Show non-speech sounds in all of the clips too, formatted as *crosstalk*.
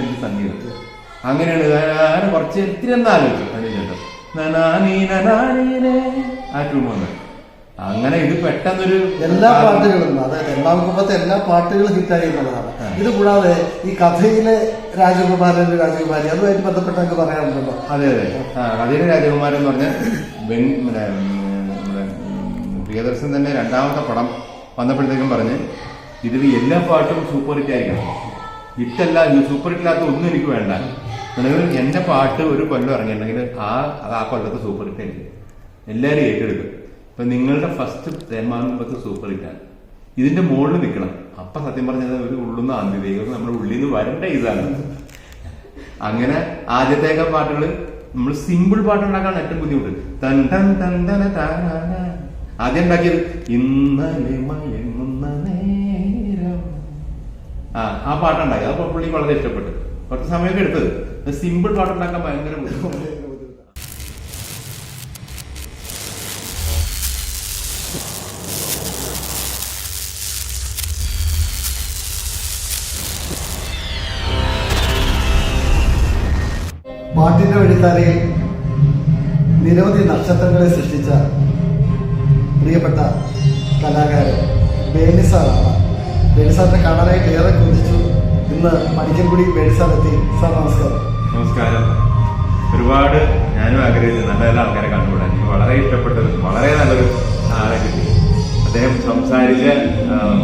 എനിക്ക് സംഗീതം. അങ്ങനെയാണ് ഞാൻ കുറച്ച് ഇത്തിരി ഒന്ന് ആലോചിച്ചു അതിനുശേഷം നനാനീ ആ ട്യൂൺ വന്നത് അങ്ങനെ ഇത് പെട്ടെന്നൊരു എല്ലാ പാട്ടുകളും അതായത് എണ്ണാംകുമ്പത്തെ എല്ലാ പാട്ടുകളും ഹിറ്റായി എന്നുള്ളതാണ്. ഇത് കൂടാതെ ഈ കഥയിലെ രാജകുമാരൻ രാജകുമാരി അതുമായിട്ട് ബന്ധപ്പെട്ട നമുക്ക് പറയാനുണ്ടല്ലോ. അതെ അതെ. കഥയിലെ രാജകുമാരൻ എന്ന് പറഞ്ഞാൽ പ്രിയദർശൻ തന്നെ രണ്ടാമത്തെ പടം വന്നപ്പോഴത്തേക്കും പറഞ്ഞ് ഇതിൽ എല്ലാ പാട്ടും സൂപ്പർ ഹിറ്റ് ആയിരിക്കണം. ഹിറ്റല്ല സൂപ്പർ ഹിറ്റില്ലാത്ത ഒന്നും എനിക്ക് വേണ്ട. നിങ്ങൾ എന്റെ പാട്ട് ഒരു കൊല്ലം ഇറങ്ങിയിട്ടുണ്ടെങ്കിൽ ആ ആ കൊല്ലത്തെ സൂപ്പർ ഹിറ്റ് എനിക്ക്. എല്ലാവരും ഏറ്റെടുക്കും. ഇപ്പൊ നിങ്ങളുടെ ഫസ്റ്റ് തേമാനത്തെ സൂപ്പർ ഹിറ്റാണ് ഇതിന്റെ മുകളിൽ നിൽക്കണം. അപ്പൊ സത്യം പറഞ്ഞത് ഒരു ഉള്ളുന്ന ആന്തിദേവം നമ്മുടെ ഉള്ളിൽ നിന്ന് വരണ്ട ഇതാണ്. അങ്ങനെ ആദ്യത്തേക്ക പാട്ടുകൾ നമ്മൾ സിമ്പിൾ പാട്ടുണ്ടാക്കാൻ ഏറ്റവും ബുദ്ധിമുട്ട്. തൻ തൻ തൻ തന താന ആദ്യം ഉണ്ടാക്കിയത് ഇന്നലെ മയങ്ങുന്ന നേരം ആ പാട്ടുണ്ടാക്കി അത് പുള്ളി വളരെ ഇഷ്ടപ്പെട്ടു. കുറച്ച് സമയമൊക്കെ എടുത്തത്. സിമ്പിൾ പാട്ടുണ്ടാക്കാൻ ഭയങ്കര പാട്ടിന്റെ വഴിത്താരയിൽ നിരവധി നക്ഷത്രങ്ങളെ സൃഷ്ടിച്ച പ്രിയപ്പെട്ട കലാകാരൻ ബേനിസാറാണ് ബേനിസാറിനെ കാണാനായിട്ട് ഏറെ കൊതിച്ചു ഇന്ന് മണിക്കൻകുടി എത്തി സാർ നമസ്കാരം. നമസ്കാരം. ഒരുപാട് ഞാനും ആഗ്രഹിച്ചു. നല്ല നല്ല ആൾക്കാരെ കണ്ടുകൂടാൻ. എനിക്ക് വളരെ ഇഷ്ടപ്പെട്ടത് വളരെ നല്ലൊരു ആളെ കിട്ടി. അദ്ദേഹം സംസാരിച്ച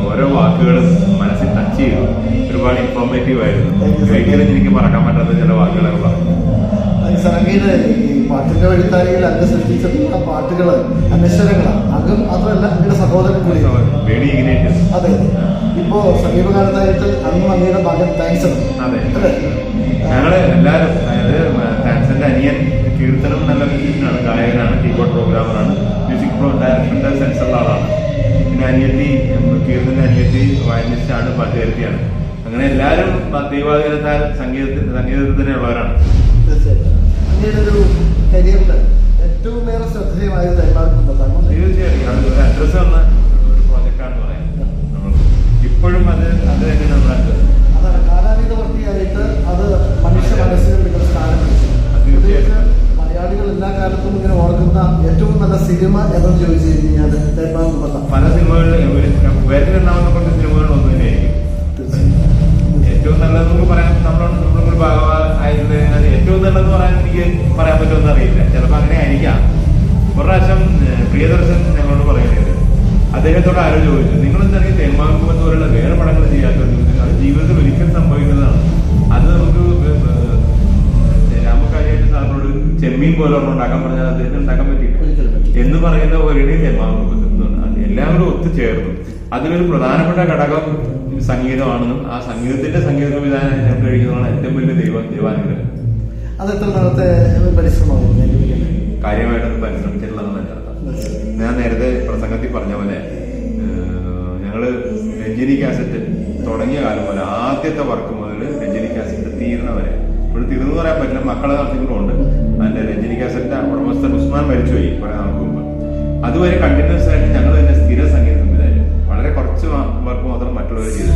ഓരോ വാക്കുകളും മനസ്സിൽ ടച്ച് ചെയ്തു. ഒരുപാട് ഇൻഫോർമേറ്റീവ് ആയിരുന്നു. ഒരിക്കലും എനിക്ക് മറക്കാൻ പറ്റാത്ത ചില വാക്കുകളൊക്കെ പറഞ്ഞു. അങ്ങയുടെ ഈ പാട്ടിന്റെ വഴിത്താരയിൽ അങ്ങ് സൃഷ്ടിച്ചിട്ടുള്ള പാട്ടുകൾ അനശ്വരങ്ങളാണ് അങ്ങും മാത്രമല്ല അങ്ങയുടെ സഹോദരൻ കൂടി അതെ. ഇപ്പോ സമീപകാലത്തായിട്ട് അന്ന് അങ്ങയുടെ ഭാഗം താങ്ക്സ് അതെ. ഞങ്ങൾ എല്ലാവരും അതായത് താൻസന്റെ അനിയൻ കീർത്തനം നല്ല മ്യൂസിഷ്യനാണ് ഗായകനാണ് കീബോർഡ് പ്രോഗ്രാമറാണ് മ്യൂസിക് പ്രോ ഡയറക്ടറിന്റെ സെൻസറുള്ള ആളാണ്. പിന്നെ അനിയത്തി കീർത്തന്റെ അനിയത്തി വയലിനിസ്റ്റാണ് പാട്ടുകാരത്തിയാണ് അങ്ങനെ എല്ലാവരും ദൈവാധീനത്താൽ സംഗീതത്തിന് സംഗീതത്തിന് അങ്ങയുടെ ഒരു കരിയറിൽ ഏറ്റവും ഏറെ ശ്രദ്ധേയമായത് എല്ലാവർക്കും തീർച്ചയായും അഡ്രസ് വന്ന ഒരു പ്രോജക്റ്റാണെന്ന് പറയാം. ഇപ്പോഴും അത് അത് നമ്മുടെ അതാണ്. കാലാതീതവർത്തിയായിട്ട് അത് മനുഷ്യ മനസ്സിൽ നിങ്ങൾ സ്ഥാനം. മലയാളികൾ എല്ലാ കാലത്തും ഇങ്ങനെ ഓർക്കുന്ന ഏറ്റവും നല്ല സിനിമ എന്ന് ചോദിച്ചു കഴിഞ്ഞാൽ തേപ്പാകുമ്പത്ത പല സിനിമകളിലും ഉണ്ടാക്കാൻ പറഞ്ഞാൽ അദ്ദേഹത്തിന് ഉണ്ടാക്കാൻ പറ്റിയിട്ട്. എന്ന് പറയുന്ന പോലെയാണ് തെന്മാകുമ്പോൾ എല്ലാവരും ഒത്തുചേർന്നു അതിലൊരു പ്രധാനപ്പെട്ട ഘടകം സംഗീതമാണെന്നും ആ സംഗീതത്തിന്റെ സംഗീത സംവിധാനം ഞാൻ കഴിക്കുന്നതാണ് ഏറ്റവും വലിയ ദൈവ ദൈവാനുഗ്രഹം അത് എത്ര നാളത്തെ പരിശ്രമമായിരുന്നു വേണ്ടി? കാര്യമായിട്ടൊന്നും പരിശ്രമിച്ചിട്ടുള്ളതെന്ന് എന്റെ ഞാൻ നേരത്തെ പ്രസംഗത്തിൽ പറഞ്ഞ പോലെ ഞങ്ങൾ രഞ്ജിനി കാസറ്റ് തുടങ്ങിയ കാലം പോലെ ആദ്യത്തെ വർക്ക് മുതൽ രഞ്ജിനി കാസറ്റ് തീരുന്നവരെ വരെ ഇപ്പോൾ തീർന്നു പറയാൻ പറ്റില്ല. മക്കളെ നടത്തിക്കൊണ്ടുണ്ട് അതിന്റെ രഞ്ജിനി കാസറ്റിന്റെ ഉടമസ്ഥൻ ഉസ്മാൻ മരിച്ചുപോയി കുറെ നാൾക്ക് മുമ്പ്. അതുവരെ കണ്ടിന്യൂസ് ആയിട്ട് ഞങ്ങൾ തന്നെ സ്ഥിര സംഗീത സംവിധാനം വളരെ കുറച്ച് വർക്ക് മാത്രം മറ്റുള്ളവർ ചെയ്തു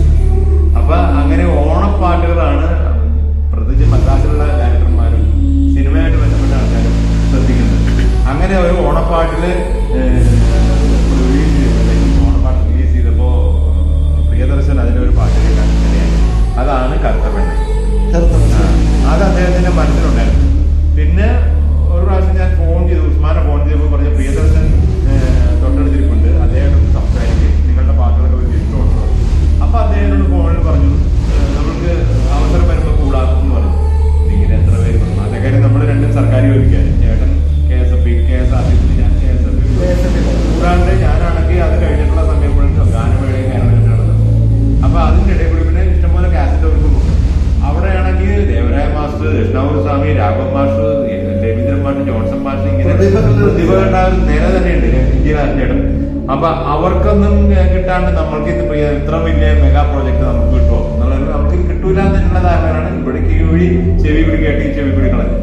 കിട്ടാണ്ട് നമ്മൾക്ക് ഇത് ഇത്ര വലിയ മെഗാ പ്രോജക്ട് നമുക്ക് കിട്ടുമോ? എന്നുള്ളത് നമുക്ക് കിട്ടൂല എന്നുള്ള ധാരണയാണ് ഇവിടെ കീഴി ചെവി കൂടി കേട്ടി ചെവി കൂടി കളഞ്ഞു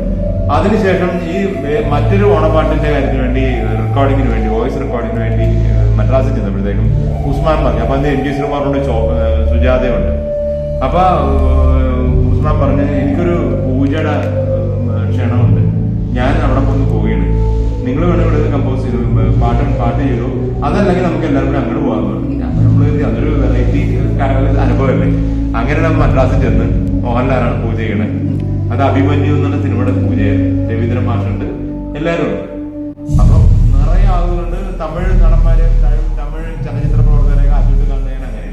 അതിനുശേഷം ഈ മറ്റൊരു ഓണപ്പാട്ടിന്റെ കാര്യത്തിന് വേണ്ടി റെക്കോർഡിങ്ങിന് വേണ്ടി വോയിസ് റെക്കോർഡിങ്ങിന് വേണ്ടി മദ്രാസിൽ ചെന്നപ്പോഴത്തേക്കും ഉസ്മാൻ പറഞ്ഞു. അപ്പൊ അന്ന് എം ജി ശ്രീകുമാറിനോട് സുജാതയുണ്ട്. അപ്പൊ ഉസ്മാൻ പറഞ്ഞു എനിക്കൊരു പൂജയുടെ ക്ഷണമുണ്ട്. ഞാൻ അവിടെ ഒന്ന് പോവുകയാണ്. നിങ്ങൾ വേണം ഇവിടെ കമ്പോസ് ചെയ്തു പാട്ട് പാട്ട് ചെയ്തു അതല്ലെങ്കിൽ നമുക്ക് എല്ലാവരും കൂടെ അങ്ങോട്ട് പോകാൻ പറഞ്ഞു നമ്മൾ അതൊരു വെറൈറ്റി അനുഭവമല്ലേ? അങ്ങനെ നമ്മൾ മദ്രാസിൽ ചെന്ന് മോഹൻലാലാണ് പൂജ ചെയ്യണത് അത് അഭിമന്യു എന്നുള്ള സിനിമയുടെ പൂജയായിരുന്നു രവീന്ദ്രൻ മാഷുണ്ട്. എല്ലാവരും ഉണ്ട്. അപ്പൊ നിറയെ ആളുകളുണ്ട്. തമിഴ് നടന്മാര് തമിഴ് ചലച്ചിത്ര പ്രവർത്തകരെ ആദ്യമായിട്ട് കാണുന്നതാണ് അങ്ങനെ.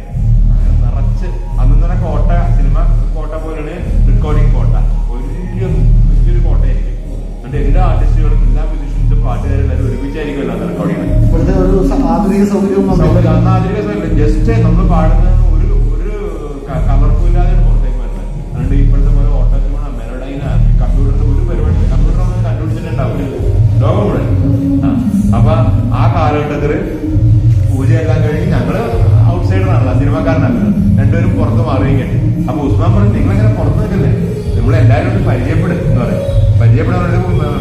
അങ്ങനെ നിറച്ച് അന്ന് തന്നെ കോട്ട സിനിമ കോട്ട പോലെയാണ് റെക്കോർഡിംഗ് കോട്ട. വലിയ വലിയൊരു കോട്ടയായിരിക്കും. എന്നിട്ട് എല്ലാ ആർട്ടിസ്റ്റുകളും എല്ലാ മ്യൂസിഷ്യൻസും പാട്ടുകാരും എല്ലാവരും ഒരുമിച്ചായിരിക്കുമല്ലോ. ആധുനിക സൗകര്യവും വന്നില്ല. അന്നാതിരിക ജസ്റ്റ് നമ്മൾ പാടുന്ന ഒരു ഒരു കവർപ്പില്ലാതെ പുറത്തേക്ക് വരുന്നത്. അതുകൊണ്ട് ഇപ്പോഴത്തെ പോലെ ഓട്ടോസിമണ മെലഡൈന കമ്പ്യൂട്ടറിന്റെ ഒരു പരിപാടി കമ്പ്യൂട്ടർ ഒന്നും കണ്ടുപിടിച്ചിട്ടുണ്ടാവില്ല ലോകം മുഴുവൻ. അപ്പൊ ആ കാലഘട്ടത്തിൽ പൂജയെല്ലാം കഴിഞ്ഞ് ഞങ്ങൾ ഔട്ട്സൈഡറാണല്ലോ സിനിമക്കാരനല്ല. രണ്ടുപേരും പുറത്ത് മാറിയിരിക്കട്ടെ അപ്പൊ ഉസ്മാൻ പറഞ്ഞു നിങ്ങളെങ്ങനെ പുറത്ത് നിൽക്കല്ലേ? നമ്മളെല്ലാവരും പരിചയപ്പെടും എന്ന് പറയും. പരിചയപ്പെടാൻ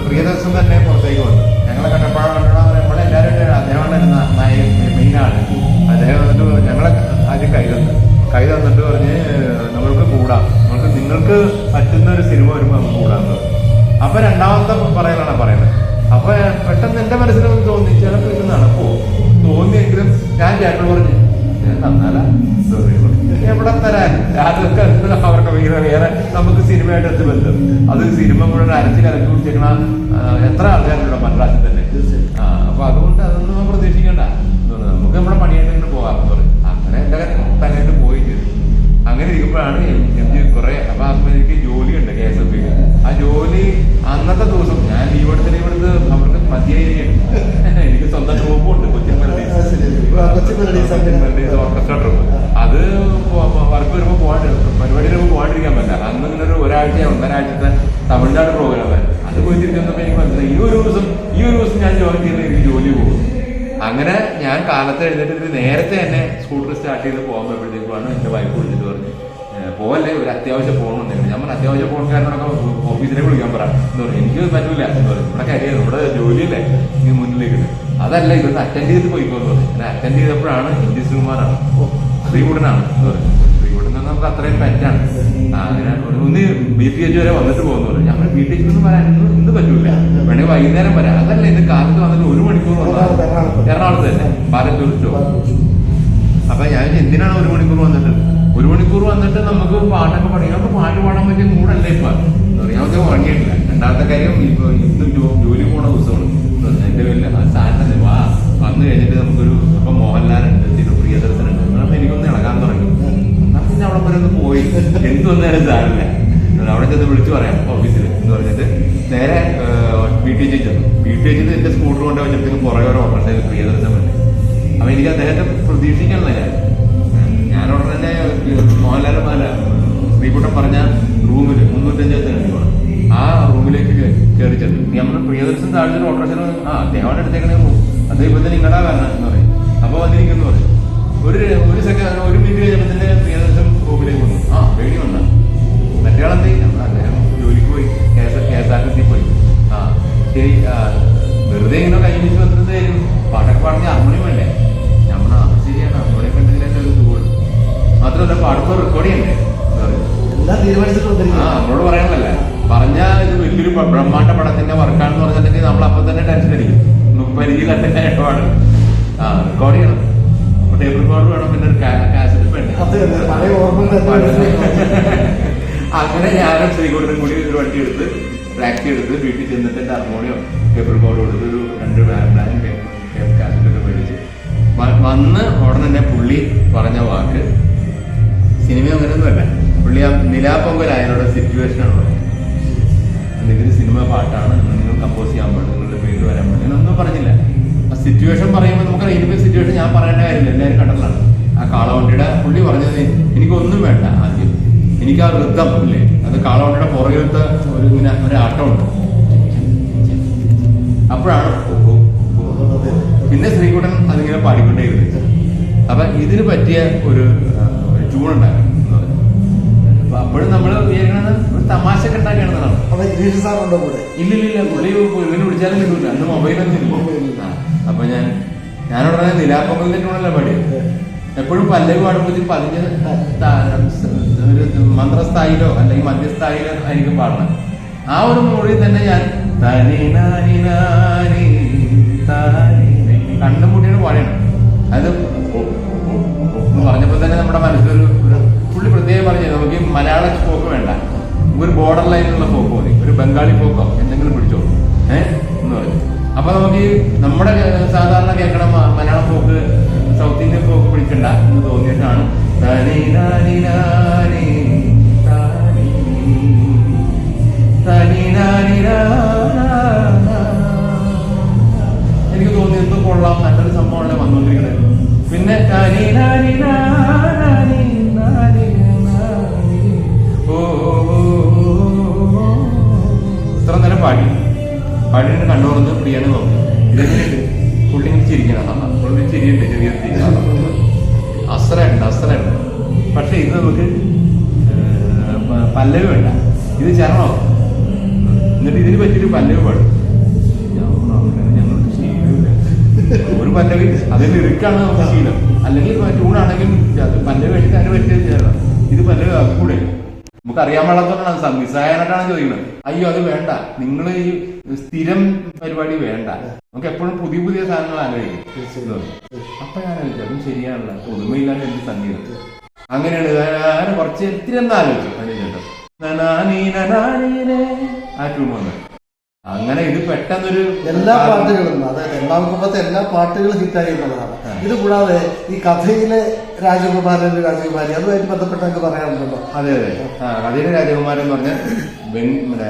പ്രിയദർശൻ തന്നെ പുറത്തേക്ക് വന്നു. ഞങ്ങളെ കണ്ടപ്പോഴാണ് നമ്മളെല്ലാവരും അദ്ദേഹമാണ് നായകൻ മെയിനാണ് അദ്ദേഹം വന്നിട്ട് ഞങ്ങളെ ആദ്യം കൈ തന്നു. കൈ തന്നിട്ട് പറഞ്ഞ് നമ്മൾക്ക് കൂടാം. നമ്മൾക്ക് നിങ്ങൾക്ക് പറ്റുന്ന ഒരു സിനിമ വരുമ്പോൾ നമുക്ക് കൂടാന്ന് അപ്പൊ രണ്ടാമത്തെ പറയലാണ് പറയുന്നത്. അപ്പൊ പെട്ടെന്ന് എന്റെ മനസ്സിലൊന്നും തോന്നി. ചിലപ്പോൾ ഇത് നടക്കുമോ തോന്നിയെങ്കിലും ഞാൻ ചേട്ടനോട് പറഞ്ഞു "ഞാൻ തന്നാലാ. എവിടെ തരാൻ? അതൊക്കെ അവർക്ക് വേറെ വേറെ നമുക്ക് സിനിമയായിട്ട് എടുത്ത് ബന്ധം. അത് സിനിമ മുഴുവൻ അരച്ചിൽ കലക്കി കുടിച്ചേക്കണ അത് വർക്ക് വരുമ്പോ പോകാണ്ട് പരിപാടി വരുമ്പോ പോകാണ്ടിരിക്കാൻ പറ്റില്ല. അന്ന് ഇങ്ങനെ ഒരു ഒരാഴ്ച ഒന്നരാഴ്ചത്തെ തമിഴ്നാട് പ്രോഗ്രാം അത് പോയി തിരിച്ചപ്പോ എനിക്ക് മനസ്സിലായി. ഈ ഒരു ദിവസം ഈ ഒരു ദിവസം ഞാൻ ജോയിൻ ചെയ്ത് എനിക്ക് ജോലി പോകും. അങ്ങനെ ഞാൻ കാലത്ത് എഴുന്നേറ്റ് നേരത്തെ തന്നെ സ്കൂട്ടർ സ്റ്റാർട്ട് ചെയ്ത് പോകുമ്പോഴത്തേക്കുമാണ് എന്റെ വൈഫ് വിളിച്ചിട്ട് പറഞ്ഞു "ഏ, പോവല്ലേ ഒരു അത്യാവശ്യം പോകണമെന്നുണ്ട് ഞാൻ പറഞ്ഞു അത്യാവശ്യം ഫോൺകാരനൊക്കെ ഓഫീസിലേക്ക് വിളിക്കാൻ പറ. എന്ന് പറഞ്ഞു എനിക്ക് പറ്റൂല. എന്ന് പറഞ്ഞു ഇവിടെ കാര്യം ഇവിടെ ജോലിയല്ലേ? നീ മുന്നിലേക്ക് അതല്ല ഇതൊന്ന് അറ്റൻഡ് ചെയ്ത് പോയിക്കോന്ന് പറഞ്ഞു ഞാൻ അറ്റൻഡ് ചെയ്തപ്പോഴാണ് ഹിന്ദി ശ്രീകുമാറാണ് ശ്രീകുടനാണ് എന്ന് പറഞ്ഞു ശ്രീകുടൻ എന്ന് നമുക്ക് അത്രയും പറ്റാണ് അങ്ങനെ ഒന്ന് ബി പി എച്ച് വരെ വന്നിട്ട് പോകുന്നു പറഞ്ഞു ഞങ്ങൾ ബി ടി എച്ച് എന്ന് പറയാൻ ഇന്ന് പറ്റൂല. വേണമെങ്കിൽ വൈകുന്നേരം വരാം. അതല്ല ഇത് കാലത്ത് വന്നിട്ട് ഒരു മണിക്കൂർ വന്നാൽ എറണാകുളത്ത്. തന്നെ. പാലത്തൂർ സ്റ്റോ അപ്പൊ ഞാൻ എന്തിനാണ് ഒരു മണിക്കൂർ വന്നിട്ട്? ഒരു മണിക്കൂർ വന്നിട്ട് നമുക്ക് പാട്ടൊക്കെ പഠിക്കാം നമുക്ക് പാട്ട് പാടാൻ പറ്റിയ മൂടല്ലേ ഇപ്പൊ. അറിയാമത്തെ ഉറങ്ങിയിട്ടില്ല. രണ്ടാമത്തെ കാര്യം ഇപ്പൊ ഇന്നും ജോലി പോണ ദിവസമാണ്. എന്റെ പേരിൽ സാധനം വാ വന്നു കഴിഞ്ഞിട്ട് നമുക്കൊരു ഇപ്പൊ മോഹൻലാലുണ്ട് തിരു പ്രിയദർശനുണ്ട്. അങ്ങനെ എനിക്കൊന്ന് ഇളകാൻ തുടങ്ങി. എന്നാ പിന്നെ അവിടെ വരെ ഒന്ന് പോയി. എന്ത് വന്നാലും സാറില്ല അവിടെ ചെന്ന് വിളിച്ചു പറയാം ഓഫീസിൽ എന്ന് പറഞ്ഞിട്ട് നേരെ വീട്ടിൽ ചെന്നു. വീട്ടിൽ ചെന്ന് എന്റെ സ്കൂട്ടർ കൊണ്ട് വെച്ചപ്പോഴത്തേക്കും പുറകെ ഒരു പ്രിയദർശനം പ്രിയദർശൻ അപ്പൊ എനിക്ക് അദ്ദേഹത്തെ പ്രതീക്ഷിക്കണല്ല ഞാൻ ഉടനെ തന്നെ മോഹൻലാൽ മാല ശ്രീകുട്ടൻ പറഞ്ഞ റൂമിൽ മുന്നൂറ്റഞ്ചാമത്തെ പോകണം ആ റൂമിലേക്ക് കയറി ചെന്നു. നമ്മുടെ പ്രിയദർശൻ താഴ്ച ഓട്ടോറിക്ഷ ആ അദ്ദേഹമാണ് എടുത്തേക്കണേ റൂം അത് ഇപ്പൊ തന്നെ നിങ്ങളുടെ കാരണം എന്ന് പറയും. അപ്പൊ വന്നിരിക്കുന്നു പറയും. ഒരു ഒരു സെക്കൻഡ് ഒരു മിനിറ്റ് കഴിഞ്ഞപ്പോൾ തന്നെ പ്രിയദർശൻ റൂമിലേക്ക് വന്നു. ആ പേടി വന്ന. മാത്രമല്ല റെക്കോർഡിംഗ് എന്ന് എല്ലാം തീരുമാനിച്ചിട്ടുണ്ട് ആ നമ്മളോട് പറയാനല്ല പറഞ്ഞ ഇത് വലിയൊരു ബ്രഹ്മാണ്ട പടത്തിന്റെ വർക്കാണെന്ന് പറഞ്ഞിട്ടുണ്ടെങ്കിൽ നമ്മൾ അപ്പൊ തന്നെ ടെൻഷൻ അടിക്കും. പരിധി പരിചയമില്ലാത്ത ഇടപാട്. ആ റെക്കോർഡ് ചെയ്യണം. ടേബിൾ റെക്കോർഡ് വേണം പിന്നെ ഒരു കാസറ്റ് വേണ്ടേ? *laughs* അങ്ങനെ ഞാനും ശ്രീകുട്ടനും കൂടി ഒരു വണ്ടി എടുത്ത് ടാക്സി എടുത്ത് വീട്ടിൽ ചെന്നിട്ട് എന്റെ ഹാർമോണിയം ടേബിൾ റെക്കോർഡ് കൊടുത്ത് ഒരു രണ്ട് ബ്ലാങ്ക് കാസറ്റ് ഒക്കെ മേടിച്ച്. വന്ന് ഉടനെ തന്നെ പുള്ളി പറഞ്ഞ വാക്ക് സിനിമ അങ്ങനെയൊന്നുമല്ല. പുള്ളി ആ നിലാപ്പൊങ്കൽ സിറ്റുവേഷൻ ആണ് പറയുന്നത് എന്തെങ്കിലും സിനിമ പാട്ടാണ് നിങ്ങൾ കമ്പോസ് ചെയ്യാൻ പാടില്ല നിങ്ങളുടെ പേര് വരാൻ പാടില്ല. ഒന്നും പറഞ്ഞില്ല. ആ സിറ്റുവേഷൻ പറയുമ്പോൾ നമുക്ക് ഇനിയിപ്പോൾ സിറ്റുവേഷൻ ഞാൻ പറയേണ്ട കാര്യമില്ല. എല്ലാവരും കണ്ടതാണ് ആ കാളവണ്ടിയുടെ പുള്ളി പറഞ്ഞത് എനിക്കൊന്നും വേണ്ട ആദ്യം. എനിക്ക് ആ വൃദ്ധം ഇല്ലേ? അത് കാളവണ്ടിയുടെ പുറകിലത്തെ ഒരു ഇങ്ങനെ ഒരാട്ടമുണ്ട്. അപ്പോഴാണ്. പിന്നെ ശ്രീകുട്ടൻ അതിങ്ങനെ പാടിക്കൊണ്ടേയിരുന്നു. അപ്പൊ ഇതിന് പറ്റിയ ഒരു ട്യൂൺ. അപ്പൊ അപ്പോഴും നമ്മൾ വിചാരിക്കണത് ഒരു തമാശ ഉണ്ടാക്കിയാണെന്നാണ് അപ്പൊ ഇല്ല ഇല്ല പുള്ളി വിളിച്ചാലും കിട്ടൂല. അന്ന് മൊബൈലൊന്നും ഇല്ല അപ്പൊ ഞാൻ ഞാനവിടെ തന്നെ നിലാപ്പൊങ്കലിന്റെ ട്യൂണല്ല പാടി എപ്പോഴും പല്ലവി പാടുമ്പോഴത്തേക്കും പതിഞ്ഞ് ഒരു മന്ത്രസ്ഥായിലോ അല്ലെങ്കിൽ മധ്യസ്ഥായിലോ ആയിരിക്കും പാടണം. ആ ഒരു മൊഴി തന്നെ ഞാൻ തനി കൊള്ളാം നല്ലൊരു സംഭവമല്ലേ വന്നുകൊണ്ടിരിക്കുന്നത് പിന്നെ. ഇത്ര നേരം പാടി. കണ്ണു തുറന്ന് പ്രിയാണ് ഇതെങ്ങനെയുണ്ട് പുള്ളി ചിരിക്കണം. പുള്ളി ചിരിയുണ്ട് ചെറിയ ചിരി അസ്ത്രമുണ്ട് അസ്ത്രമുണ്ട് പക്ഷെ ഇത് നമുക്ക് പല്ലവി വേണ്ട. ഇത് ചരണോ? എന്നിട്ട് ഇതിന് പറ്റിയൊരു പല്ലവി പാടും. ഒരു പല്ലവി. അതിന്റെ ഇറുക്കാണ് നമുക്ക് ശീലം. അല്ലെങ്കിൽ ട്യൂണാണെങ്കിൽ പല്ലവി വേണ്ടിയിട്ട് അതിന് പറ്റിയത് ചേരണം. ഇത് പല്ലവി ആക്കൂടെ? നമുക്ക് അറിയാൻ പാടാത്തതുകൊണ്ടാണ് സംവിധായകനായിട്ടാണ് ചോദിക്കുന്നത്. അയ്യോ അത് വേണ്ട. നിങ്ങൾ ഈ സ്ഥിരം പരിപാടി വേണ്ട. നമുക്ക് എപ്പോഴും പുതിയ പുതിയ സാധനങ്ങൾ ആലോചിക്കും അപ്പൊ ഞാൻ അതും ശരിയാണല്ലോ. പുതുമയില്ലാണ്ട് എന്ത് സംഗീതം? അങ്ങനെയാണ് ഞാൻ കുറച്ച് ഇത്തിരി എന്താ ആലോചിച്ചു. അതിന് ആ ട്യൂൺ വന്നത് അങ്ങനെ ഇത് പെട്ടെന്നൊരു എല്ലാ പാട്ടുകളും അതായത് എണ്ണാമക്കുമ്പത്തെ എല്ലാ പാട്ടുകളും ഹിറ്റായി എന്നുള്ളതാണ്. ഇത് കൂടാതെ ഈ കഥയിലെ രാജകുമാരൻ രാജകുമാരി അതുമായിട്ട് ബന്ധപ്പെട്ട നമുക്ക് പറയാനുണ്ടല്ലോ. അതെ അതെ. കഥയിലെ രാജകുമാരൻ എന്ന് പറഞ്ഞാൽ നമ്മുടെ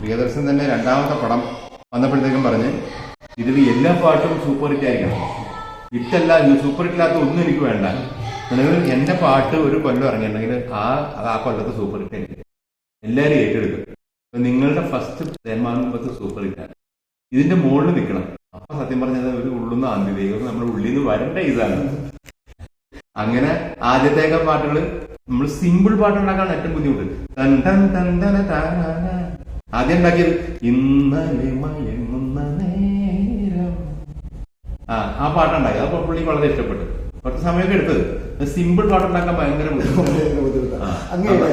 പ്രിയദർശൻ തന്നെ രണ്ടാമത്തെ പടം വന്നപ്പോഴത്തേക്കും പറഞ്ഞ് ഇതിൽ എല്ലാ പാട്ടും സൂപ്പർ ഹിറ്റ് ആയിരിക്കണം. ഹിറ്റല്ല സൂപ്പർ ഹിറ്റില്ലാത്ത ഒന്നും എനിക്ക് വേണ്ട. നിങ്ങൾ എന്റെ പാട്ട് ഒരു കൊല്ലം ഇറങ്ങിയിട്ടുണ്ടെങ്കിൽ ആ അത് ആ കൊല്ലത്ത് സൂപ്പർ ഹിറ്റ് ആയിരിക്കും എല്ലാവരും ഏറ്റെടുക്കും. നിങ്ങളുടെ ഫസ്റ്റ് തേന്മാനത്ത് സൂപ്പർ ഹിറ്റാണ് ഇതിന്റെ മുകളിൽ നിൽക്കണം. അപ്പൊ സത്യം പറഞ്ഞത് ഒരു ഉള്ളുന്ന ആന്തിദേഹം നമ്മുടെ ഉള്ളിൽ നിന്ന് വരണ്ട ഇതാണ്. അങ്ങനെ ആദ്യത്തേക്ക പാട്ടുകൾ നമ്മൾ സിമ്പിൾ പാട്ടുണ്ടാക്കാൻ ഏറ്റവും ബുദ്ധിമുട്ട്. തൻ തൻ തന. ആദ്യം ഉണ്ടാക്കിയത് ഇന്നലെ മയങ്ങുന്ന നേരം. ആ ആ പാട്ടുണ്ടാക്കി അത് പുള്ളി വളരെ ഇഷ്ടപ്പെട്ടു. കുറച്ച് സമയമൊക്കെ എടുത്തത്. സിമ്പിൾ പാട്ടുണ്ടാക്കാൻ ഭയങ്കര ബുദ്ധിമുട്ട്. അങ്ങയുടെ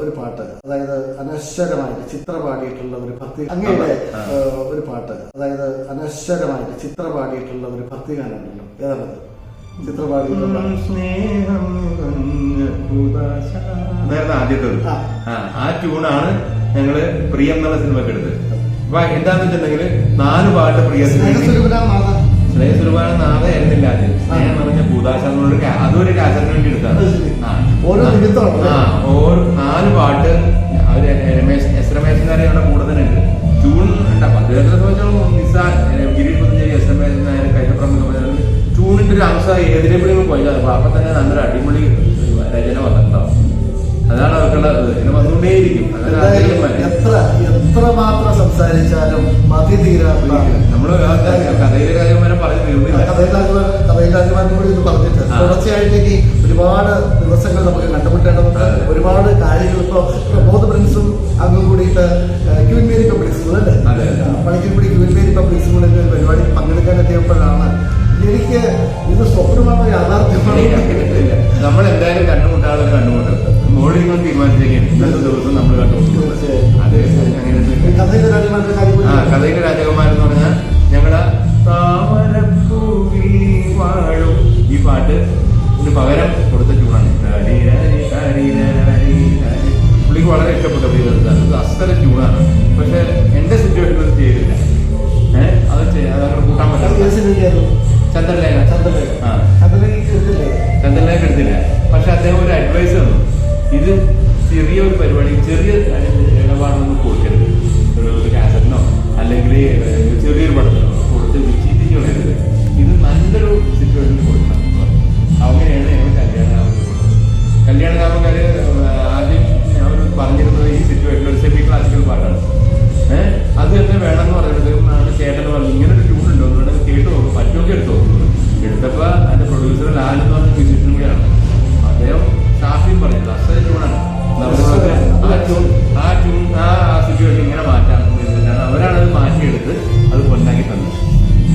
ഒരു പാട്ട്. അതായത് അനശ്വരമായിട്ട് ചിത്ര പാടിയിട്ടുള്ള ഒരു ഭക്തി അങ്ങയുടെ ഒരു പാട്ട്. അതായത് അനശ്വരമായിട്ട് ചിത്ര പാടിയിട്ടുള്ള ഒരു ഭക്തി ഗാനമുണ്ടല്ലോ ഏതാണത് ചിത്ര പാടിയിട്ടുള്ള സ്നേഹം. അതായിരുന്നു ആ. ട്യൂണാണ് ഞങ്ങൾ പ്രിയം എന്നുള്ള സിനിമക്ക് എടുത്തത്. അപ്പൊ എന്താന്ന് വെച്ചിട്ടുണ്ടെങ്കിൽ നാല് പാട്ട് പ്രിയത്തിന് വേണ്ടി ഒരുപാട് നാളെ ആയിരുന്നില്ല നാദായിരുന്നില്ല ആദ്യം സ്നേഹം പറഞ്ഞ ഭൂതാശാന്തിനോട് അതൊരു കാ- അതും ഒരു കാസറ്റിന് വേണ്ടി എടുത്താണ്. ഓരോ ഓരോ നാല് പാട്ട് അവർ രമേശ് എസ് രമേശനാരെ അവിടെ കൂടെ തന്നെ ഉണ്ട്. ഉണ്ടാവും അദ്ദേഹത്തെ സംബന്ധിച്ചോളം നിസാ ഗിരീഷ് പുത്തഞ്ചേരി എസ് രമേശൻ നായർ കൈതപ്രമുഖ ട്യൂണിന്റെ ഒരു അംശം ഏതിനെപ്പോഴും പോയി അപ്പൊ തന്നെ നല്ലൊരു അടിപൊളി രചന വന്നിട്ടുണ്ടാവും. അതാണ് അവർക്കുള്ള വന്നുകൊണ്ടേയിരിക്കും. അതാണ് മാത്രം സംസാരിച്ചാലും മതി തീരാത്ത നമ്മൾ കഥയിലെ രാജകുമാരൻ പറഞ്ഞു തീർന്നില്ല. കഥയിലാജുമാരും കൂടി ഇത് പറഞ്ഞിട്ട് ആ. തുടർച്ചയായിട്ട് ഇനി ഒരുപാട് ദിവസങ്ങൾ നമുക്ക് കണ്ടുമുട്ടേണ്ടതുണ്ട്. ഒരുപാട് കാര്യങ്ങൾ ഇപ്പൊ ബോധ പ്രിൻസും അങ്ങും കൂടിയിട്ട് ക്യൂൻമേരി പബ്ലിക് സ്കൂൾ അല്ലേ. പണിക്കൻകുടി ക്യൂൻ മേരി പബ്ലിക് സ്കൂളിന്റെ ഒരു പരിപാടി പങ്കെടുക്കാൻ എത്തിയപ്പോഴാണ് എനിക്ക് ഇത് സ്വപ്നമാണ് യാഥാർത്ഥ്യമാണോ? നമ്മൾ എന്തായാലും കണ്ടുമുട്ടാതെ കണ്ടുമുട്ടും മോളിൽ നിന്ന് തീരുമാനിച്ചേക്കും ഇന്നത്തെ ദിവസം നമ്മൾ കണ്ടു തീർച്ചയായും. അതെ. അങ്ങനെ ആ കഥയിലെ രാജകുമാരൻ അല്ലെങ്കിൽ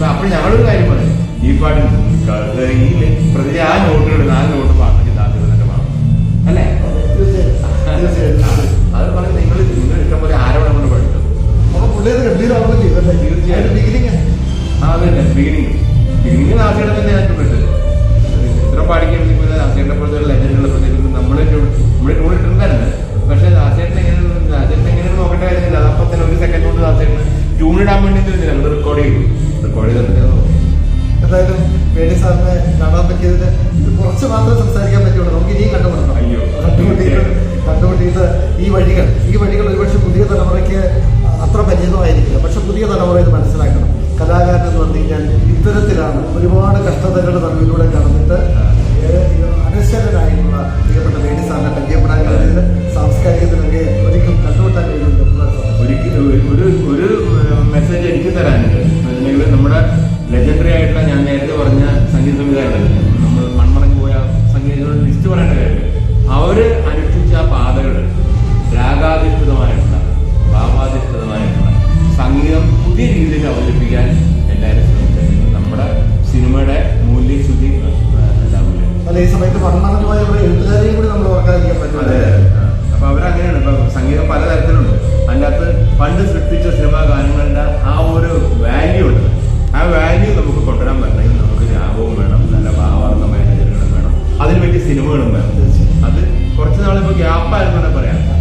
അപ്പോൾ ഞങ്ങളൊരു കാര്യം പറയും. ഈ പാട്ട് പ്രതി ആ നോട്ടുകൾ നാല് നോട്ട് പാട്ടിലേക്ക് താല്പര്യം മാറും അല്ലേ? അത് പറഞ്ഞ് നിങ്ങൾ ഇഷ്ടം പോലെ ആരോടെ നമ്മൾ പഠിച്ചത്. ബിഗിനിങ് ബിഗിനിങ് തന്നെ. ഞാൻ വിട്ടത് ഇത്ര പാടിക്കുമ്പോൾ നാസിയുടെ പോലത്തെ പ്രത്യേകിച്ച് നമ്മളെ നമ്മുടെ ടൂൾ ഇട്ടിട്ടുണ്ടായിരുന്നു പക്ഷെ നാസിയുടെ എങ്ങനെ നാസിയുടെ എങ്ങനെ നോക്കേണ്ട കാര്യമില്ല. അതപ്പം തന്നെ ഒരു സെക്കൻഡ് കൊണ്ട് നാസിയുടെ ട്യൂൺ ഇടാൻ വേണ്ടി ഞങ്ങൾ റെക്കോർഡ് ചെയ്തു. റെക്കോർഡ് ചെയ്തിട്ട് എന്തായാലും വേണി സാറിനെ കാണാൻ പറ്റിയതിന് കുറച്ച് മാത്രമേ സംസാരിക്കാൻ പറ്റുള്ളൂ. നമുക്ക് ഇനിയും കണ്ടുപിടിക്കണം അയ്യോ. കണ്ടുപിടിയിട്ട് ഈ വഴികൾ ഈ വഴികൾ ഒരുപക്ഷെ പുതിയ തലമുറയ്ക്ക് അത്ര പരിചിതമായിരിക്കില്ല. പക്ഷെ പുതിയ തലമുറ ഇത് മനസ്സിലാക്കണം. കലാകാരൻ എന്ന് പറഞ്ഞു കഴിഞ്ഞാൽ ഇത്തരത്തിലാണ് ഒരുപാട് കഷ്ടതകൾ തമ്മിലൂടെ കടന്നിട്ട് അനശ്വരനായിട്ടുള്ള പ്രിയപ്പെട്ട വേണി സാറിനെ പരിചയപ്പെടാൻ കഴിഞ്ഞത് സാംസ്കാരികത്തിലൊക്കെ ഒരിക്കലും കണ്ടുമുട്ടാൻ ഒരിക്കലും ഒരു ഒരു മെസ്സേജ് എനിക്ക് തരാനുണ്ട്. നമ്മുടെ ലെജൻഡറി ആയിട്ടുള്ള ഞാൻ നേരത്തെ പറഞ്ഞ സംഗീത സംവിധായകർ നമ്മൾ മൺമറങ്ങി പോയ സംഗീതങ്ങളുടെ ലിസ്റ്റ് പറയേണ്ട കാര്യം അവർ അനുഷ്ഠിച്ച ആ പാതകൾ രാഗാധിഷ്ഠിതമായിട്ടുള്ള ഭാവാധിഷ്ഠിതമായിട്ടുള്ള സംഗീതം പുതിയ രീതിയിൽ അവതരിപ്പിക്കാൻ എല്ലാവരും ശ്രമിക്കുന്നത് നമ്മുടെ സിനിമയുടെ മൂല്യശുദ്ധി ഉണ്ടാവില്ല അല്ല ഈ സമയത്ത് മൺമറഞ്ഞു പോയ ഇവിടെ എഴുത്തുകാരെയും കൂടി നമ്മൾ ഓർക്കാതിരിക്കാൻ അപ്പൊ അവരങ്ങനെയാണ്. ഇപ്പൊ സംഗീതം പലതരത്തിലുണ്ട്. അതിന്റെ അകത്ത് പണ്ട് സൃഷ്ടിച്ച സിനിമാ ഗാനങ്ങളുടെ ആ ഒരു വാല്യൂ ഉണ്ട്. ആ വാല്യൂ നമുക്ക് കൊണ്ടുവരാൻ പറ്റണമെങ്കിൽ നമുക്ക് ലാഭവും വേണം നല്ല ഭാവാർത്ഥ മാനേജറുകളും വേണം. അതിനുവേണ്ടി സിനിമകളും വേണം. അത് കുറച്ച് നാളിപ്പോൾ ഗ്യാപ്പായിരുന്നു പറയാം.